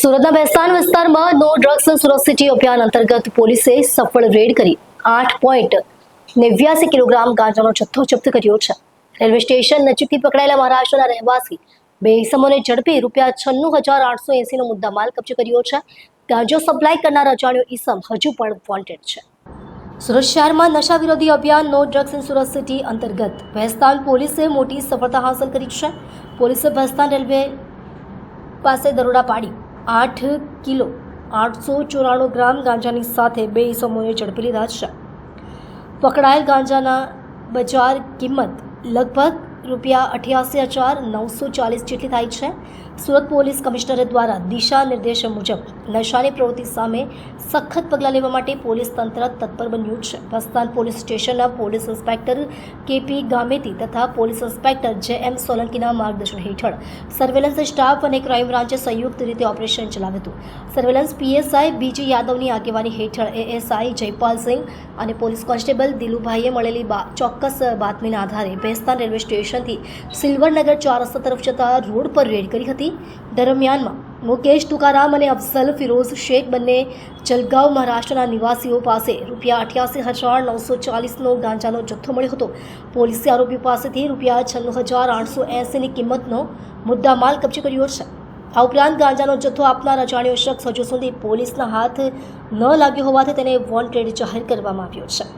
સુરતના બેસ્તાન વિસ્તારમાં નો drugs Surat city અભિયાન અંતર્ગત પોલીસે સફળ રેડ કરી આઠ પોઈન્ટ નેવ્યાસી કિલોગ્રામ ગાંજાનો જથ્થો જપ્ત કર્યો છે. રેલવે સ્ટેશન નજીકથી પકડાયેલા મહારાષ્ટ્રના રહેવાસી બે ઇસમોને ઝડપી રૂપિયા છન્નું હજાર આઠસો એસીનો મુદ્દામાલ કબજે કર્યો છે. ગાંજો સપ્લાય કરનાર અજાણ્યો ઈસમ હજુ પણ વોન્ટેડ છે. સુરત શહેરમાં નશા વિરોધી અભિયાન no drugs in Surat city અંતર્ગત ભેસ્તાન પોલીસે મોટી સફળતા હાંસલ કરી છે. પોલીસે ભેસ્તાન રેલવે પાસે દરોડા પાડી આઠ કિલો આઠસો ચોરાણું ગ્રામ ગાંજાની સાથે બે ઇસમોને ઝડપી લીધા છે. પકડાયેલ ગાંજાના બજાર કિંમત લગભગ રૂપિયા અઠ્યાસી હજાર નવસો ચાલીસ જેટલી થાય છે. સુરત પોલીસ કમિશનર દ્વારા દિશા નિર્દેશ મુજબ નશાની પ્રવૃત્તિ સામે સખત પગલાં લેવા માટે પોલીસ તંત્ર તત્પર બન્યું છે. પ્રસ્થાન પોલીસ સ્ટેશનના પોલીસ ઇન્સ્પેક્ટર કેપી ગામેતી તથા પોલીસ ઇન્સ્પેક્ટર જે એમ સોલંકીના માર્ગદર્શન હેઠળ સર્વેલન્સ સ્ટાફ અને ક્રાઇમ બ્રાન્ચે સંયુક્ત રીતે ઓપરેશન ચલાવ્યું હતું. સર્વેલન્સ પીએસઆઈ બીજી યાદવની આગેવાની હેઠળ એએસઆઈ જયપાલસિંહ અને પોલીસ કોન્સ્ટેબલ દિલુભાઈએ મળેલી ચોક્કસ બાતમીના આધારે ભેસ્તાન રેલવે સ્ટેશનથી સિલ્વરનગર ચોરસ્તા તરફ જતા રોડ પર રેડ કરી હતી. દરમિયાનમાં મુકેશ તુકારામ અને અફઝલ ફિરોઝ શેખ બંને જલગાંવ મહારાષ્ટ્રના નિવાસીઓ પાસે રૂપિયા અઠ્યાસી હજાર નવસો ચાલીસનો ગાંજાનો જથ્થો મળ્યો હતો. પોલીસે આરોપીઓ પાસેથી રૂપિયા છન્નું હજાર આઠસો એંસીની કિંમતનો મુદ્દામાલ કબજે કર્યો છે. આ ઉપરાંત ગાંજાનો જથ્થો આપનાર અજાણ્યો શખ્સ હજુ સુધી પોલીસના હાથ ન લાગ્યો હોવાથી તેને વોન્ટેડ જાહેર કરવામાં આવ્યો છે.